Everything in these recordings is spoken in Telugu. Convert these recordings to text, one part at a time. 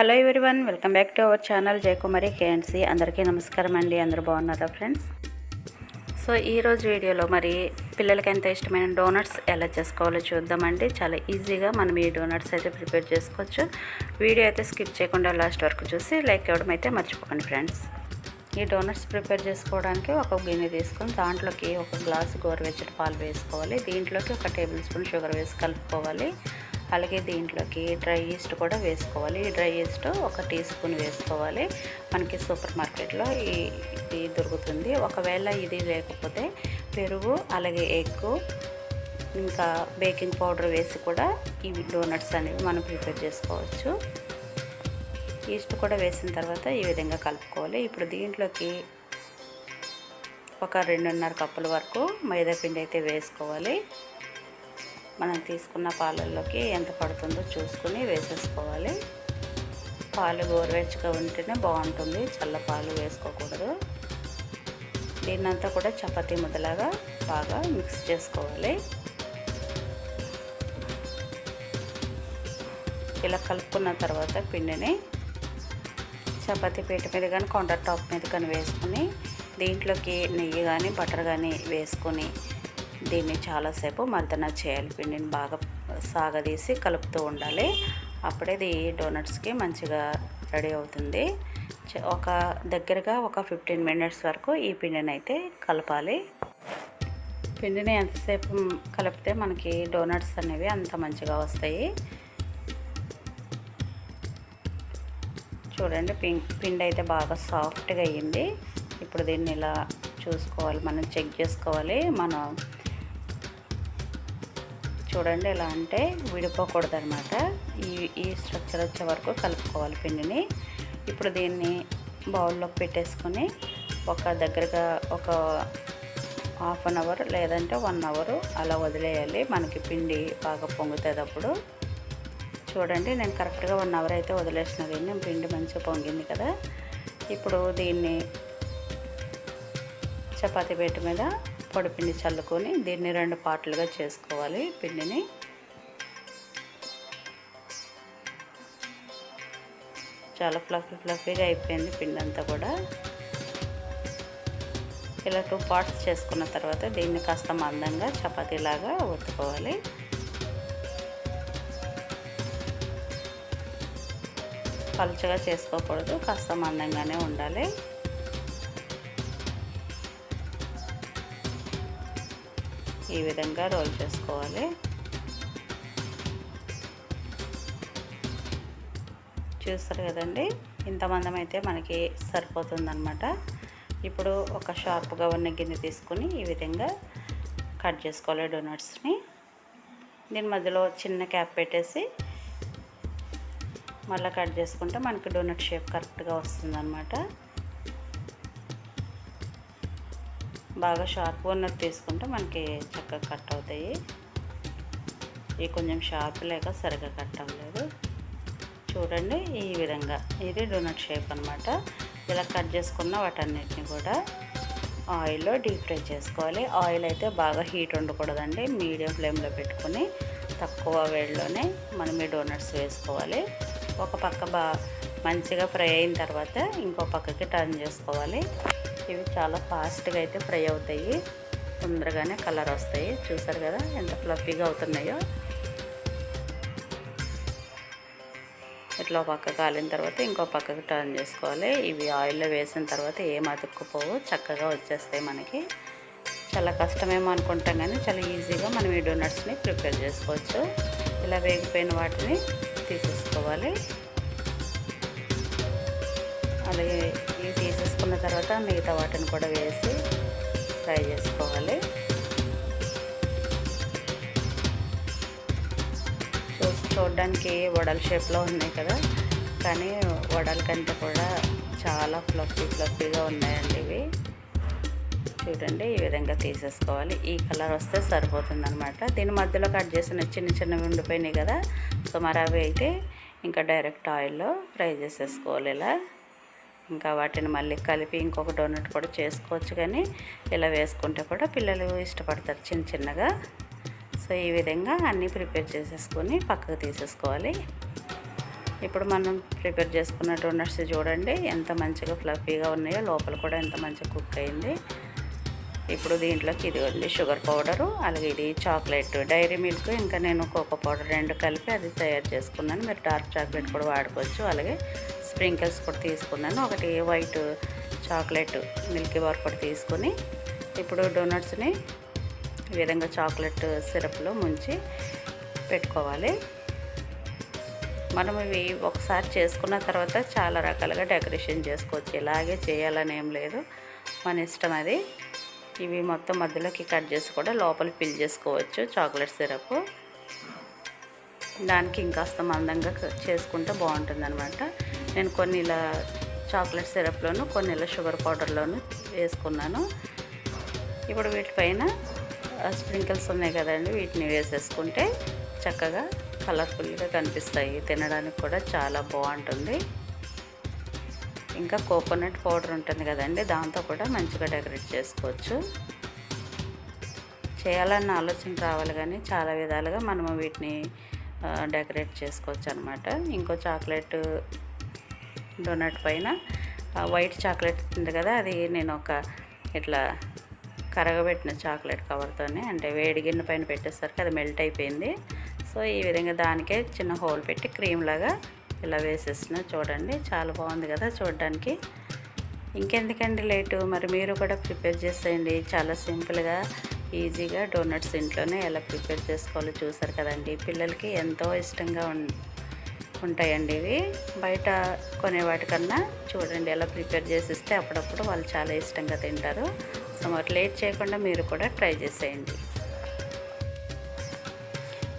Hello everyone welcome back to our channel Jayakumari KNC అందరికీ నమస్కారం అండి అందరూ బాగున్నారా ఫ్రెండ్స్? సో ఈరోజు వీడియోలో మరి పిల్లలకి ఎంత ఇష్టమైన డోనట్స్ ఎలా చేసుకోవాలో చూద్దామండి. చాలా ఈజీగా మనం ఈ డోనట్స్ అయితే ప్రిపేర్ చేసుకోవచ్చు. వీడియో అయితే స్కిప్ చేయకుండా లాస్ట్ వరకు చూసి లైక్ ఇవ్వడం అయితే మర్చిపోకండి ఫ్రెండ్స్. ఈ డోనట్స్ ప్రిపేర్ చేసుకోవడానికి ఒక గిన్నె తీసుకొని దాంట్లోకి ఒక గ్లాసు గోరువెచ్చటి పాలు వేసుకోవాలి. దీంట్లోకి ఒక టేబుల్ స్పూన్ షుగర్ వేసి కలుపుకోవాలి. అలాగే దీంట్లోకి డ్రై ఈస్ట్ కూడా వేసుకోవాలి. ఈ డ్రై ఈస్ట్ ఒక టీ స్పూన్ వేసుకోవాలి. మనకి సూపర్ మార్కెట్లో ఈ ఇది దొరుకుతుంది. ఒకవేళ ఇది లేకపోతే పెరుగు అలాగే ఎగ్ ఇంకా బేకింగ్ పౌడర్ వేసి కూడా ఇవి డోనట్స్ అనేవి మనం ప్రిపేర్ చేసుకోవచ్చు. ఈస్ట్ కూడా వేసిన తర్వాత ఈ విధంగా కలుపుకోవాలి. ఇప్పుడు దీంట్లోకి ఒక రెండున్నర కప్పుల వరకు మైదా పిండి అయితే వేసుకోవాలి. మనం తీసుకున్న పాలల్లోకి ఎంత పడుతుందో చూసుకుని వేసేసుకోవాలి. పాలు గోరువెచ్చగా ఉంటేనే బాగుంటుంది. చల్ల పాలు వేసుకోకూడదు. దీన్నంతా కూడా చపాతీ ముద్దలాగా బాగా మిక్స్ చేసుకోవాలి. ఇలా కలుపుకున్న తర్వాత పిండిని చపాతీ పీట మీద కానీ కౌంటర్ టాప్ మీద కానీ వేసుకొని దీంట్లోకి నెయ్యి కానీ బటర్ కానీ వేసుకొని దీన్ని చాలాసేపు మర్దన చేయాలి. పిండిని బాగా సాగదీసి కలుపుతూ ఉండాలి. అప్పుడే ఇది డోనట్స్కి మంచిగా రెడీ అవుతుంది. ఒక దగ్గరగా ఒక ఫిఫ్టీన్ మినిట్స్ వరకు ఈ పిండిని అయితే కలపాలి. పిండిని ఎంతసేపు కలిపితే మనకి డోనట్స్ అనేవి అంత మంచిగా వస్తాయి. చూడండి పిండి అయితే బాగా సాఫ్ట్గా అయ్యింది. ఇప్పుడు దీన్ని ఇలా చూసుకోవాలి మనం చెక్ చేసుకోవాలి. మనం చూడండి ఎలా అంటే విడిపోకూడదు అనమాట ఈ ఈ స్ట్రక్చర్ వచ్చే వరకు కలుపుకోవాలి పిండిని. ఇప్పుడు దీన్ని బౌల్లోకి పెట్టేసుకొని ఒక దగ్గరగా ఒక హాఫ్ అన్ అవర్ లేదంటే వన్ అవర్ అలా వదిలేయాలి. మనకి పిండి బాగా పొంగుతుంది అప్పుడు చూడండి నేను కరెక్ట్గా వన్ అవర్ అయితే వదిలేసిన దీన్ని. పిండి మంచిగా పొంగింది కదా. ఇప్పుడు దీన్ని చపాతీ పీట మీద పొడిపిండి చల్లుకొని దీన్ని రెండు పార్ట్లుగా చేసుకోవాలి పిండిని. చాలా ఫ్లఫీ ఫ్లఫీగా అయిపోయింది పిండి అంతా కూడా. ఇలా టూ పార్ట్స్ చేసుకున్న తర్వాత దీన్ని కాస్త మందంగా చపాతీలాగా ఒత్తుకోవాలి. పలుచగా చేసుకోకూడదు కాస్త మందంగానే ఉండాలి. ఈ విధంగా రోల్ చేసుకోవాలి. చూస్తారు కదండి ఇంత మందం అయితే మనకి సరిపోతుందన్నమాట. ఇప్పుడు ఒక షార్ప్గా ఉన్న గిన్నె తీసుకుని ఈ విధంగా కట్ చేసుకోవాలి డోనట్స్ని. దీని మధ్యలో చిన్న క్యాప్ పెట్టేసి మళ్ళీ కట్ చేసుకుంటే మనకి డోనట్ షేప్ కరెక్ట్గా వస్తుందన్నమాట. బాగా షార్ప్ ఉన్నది తీసుకుంటే మనకి చక్కగా కట్ అవుతాయి. ఇవి కొంచెం షార్ప్ లేక సరిగ్గా కట్ అవ్వలేదు. చూడండి ఈ విధంగా. ఇది డోనట్ షేప్ అనమాట ఇలా కట్ చేసుకున్న వాటన్నిటిని కూడా ఆయిల్లో డీప్ ఫ్రై చేసుకోవాలి. ఆయిల్ అయితే బాగా హీట్ ఉండకూడదండి. మీడియం ఫ్లేమ్లో పెట్టుకొని తక్కువ వేడిలోనే మనం ఈ డోనట్స్ వేసుకోవాలి. ఒక పక్క బా మంచిగా ఫ్రై అయిన తర్వాత ఇంకో పక్కకి టర్న్ చేసుకోవాలి. ఇవి చాలా ఫాస్ట్గా అయితే ఫ్రై అవుతాయి. తొందరగానే కలర్ వస్తాయి. చూసారు కదా ఎంత ఫ్లఫీగా అవుతున్నాయో. ఇట్లా పక్క కాలిన తర్వాత ఇంకో పక్కకి టర్న్ చేసుకోవాలి. ఇవి ఆయిల్లో వేసిన తర్వాత ఏం అతుక్కుపోవు. చక్కగా వచ్చేస్తాయి మనకి. చాలా కష్టమేమో అనుకుంటాం కానీ చాలా ఈజీగా మనం ఈ డోనట్స్ని ప్రిపేర్ చేసుకోవచ్చు. ఇలా వేగిపోయిన వాటిని తీసేసుకోవాలి. అలాగే తీసేసుకున్న తర్వాత మిగతా వాటిని కూడా వేసి ఫ్రై చేసుకోవాలి. చూసి చూడడానికి వడల షేప్లో ఉన్నాయి కదా. కానీ వడల కంటే కూడా చాలా ఫ్లఫీ ఫ్లఫీగా ఉన్నాయండి ఇవి. చూడండి ఈ విధంగా తీసేసుకోవాలి. ఈ కలర్ వస్తే సరిపోతుంది అనమాట దీని మధ్యలో కట్ చేసిన చిన్న చిన్నవి ఉండిపోయినాయి కదా. సో మరి అవి అయితే ఇంకా డైరెక్ట్ ఆయిల్లో ఫ్రై చేసేసుకోవాలి ఇలా. ఇంకా వాటిని మళ్ళీ కలిపి ఇంకొక డోనట్ కూడా చేసుకోవచ్చు కానీ ఇలా వేసుకుంటే కూడా పిల్లలు ఇష్టపడతారు చిన్న చిన్నగా. సో ఈ విధంగా అన్నీ ప్రిపేర్ చేసేసుకొని పక్కకు తీసేసుకోవాలి. ఇప్పుడు మనం ప్రిపేర్ చేసుకున్న డోనట్స్ చూడండి ఎంత మంచిగా ఫ్లఫీగా ఉన్నాయో లోపల కూడా ఎంత మంచిగా కుక్ అయింది. ఇప్పుడు దీంట్లోకి ఇదిగోండి షుగర్ పౌడరు అలాగే ఇది చాక్లెట్ డైరీ మిల్క్ ఇంకా నేను కోకో పౌడర్ రెండు కలిపి అది తయారు చేసుకున్నాను. మీరు డార్క్ చాక్లెట్ కూడా వాడుకోవచ్చు అలాగే స్ప్రింకిల్స్ కూడా తీసుకున్నాను. ఒకటి వైట్ చాక్లెట్ మిల్కీ బార్ కూడా తీసుకొని ఇప్పుడు డోనట్స్ని ఈ విధంగా చాక్లెట్ సిరప్లో ముంచి పెట్టుకోవాలి. మనం ఇవి ఒకసారి చేసుకున్న తర్వాత చాలా రకాలుగా డెకరేషన్ చేసుకోవచ్చు. ఇలాగే చేయాలని ఏం లేదు. మన ఇష్టం అది. ఇవి మొత్తం మధ్యలోకి కట్ చేసి కూడా లోపల ఫిల్ చేసుకోవచ్చు చాక్లెట్ సిరప్. దానికి ఇంకాస్త మందంగా చేసుకుంటే బాగుంటుంది అనమాట నేను కొన్ని ఇలా చాక్లెట్ సిరప్లోను కొన్ని ఇలా షుగర్ పౌడర్లోను వేసుకున్నాను. ఇప్పుడు వీటిపైన స్ప్రింకిల్స్ ఉన్నాయి కదండి వీటిని వేసేసుకుంటే చక్కగా కలర్ఫుల్గా కనిపిస్తాయి. తినడానికి కూడా చాలా బాగుంటుంది. ఇంకా కోకోనట్ పౌడర్ ఉంటుంది కదండి దాంతో కూడా మంచిగా డెకరేట్ చేసుకోవచ్చు. చేయాలన్న ఆలోచన రావాలి కానీ చాలా విధాలుగా మనము వీటిని డెకరేట్ చేసుకోవచ్చు అనమాట ఇంకో చాక్లెట్ డోనట్ పైన వైట్ చాక్లెట్ ఉంది కదా అది నేను ఒక ఇట్లా కరగబెట్టిన చాక్లెట్ కవర్తోనే అంటే వేడి గిన్నె పైన పెట్టేసరికి అది మెల్ట్ అయిపోయింది. సో ఈ విధంగా దానికే చిన్న హోల్ పెట్టి క్రీమ్ లాగా ఇలా వేసేసిన. చూడండి చాలా బాగుంది కదా చూడడానికి. ఇంకెందుకండి లేటు? మరి మీరు కూడా ప్రిపేర్ చేసేయండి. చాలా సింపుల్గా ఈజీగా డోనట్స్ ఇంట్లోనే ఎలా ప్రిపేర్ చేసుకోవాలో చూసారు కదండి. పిల్లలకి ఎంతో ఇష్టంగా ఉంటాయండి ఇవి. బయట కొనే వాటికన్నా చూడండి ఎలా ప్రిపేర్ చేసి ఇస్తే అప్పుడప్పుడు వాళ్ళు చాలా ఇష్టంగా తింటారు. సో మరి లేట్ చేయకుండా మీరు కూడా ట్రై చేసేయండి.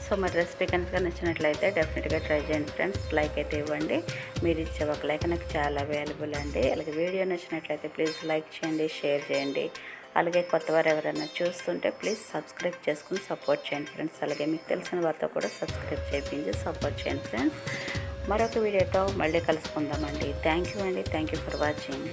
సో మరి రెసిపీ కనుక నచ్చినట్లయితే డెఫినెట్గా ట్రై చేయండి ఫ్రెండ్స్. లైక్ అయితే ఇవ్వండి. మీరు ఇచ్చే ఒక లైక్ నాకు చాలా అవైలబుల్ అండి. అలాగే వీడియో నచ్చినట్లయితే ప్లీజ్ లైక్ చేయండి షేర్ చేయండి. అలాగే కొత్తవారు ఎవరైనా చూస్తుంటే ప్లీజ్ సబ్స్క్రైబ్ చేసుకుని సపోర్ట్ చేయండి ఫ్రెండ్స్. అలాగే మీకు తెలిసిన వారితో కూడా సబ్స్క్రైబ్ చేయించి సపోర్ట్ చేయండి ఫ్రెండ్స్. మరొక వీడియోతో మళ్ళీ కలుసుకుందామండి. థ్యాంక్ యూ అండి. Thank you for watching.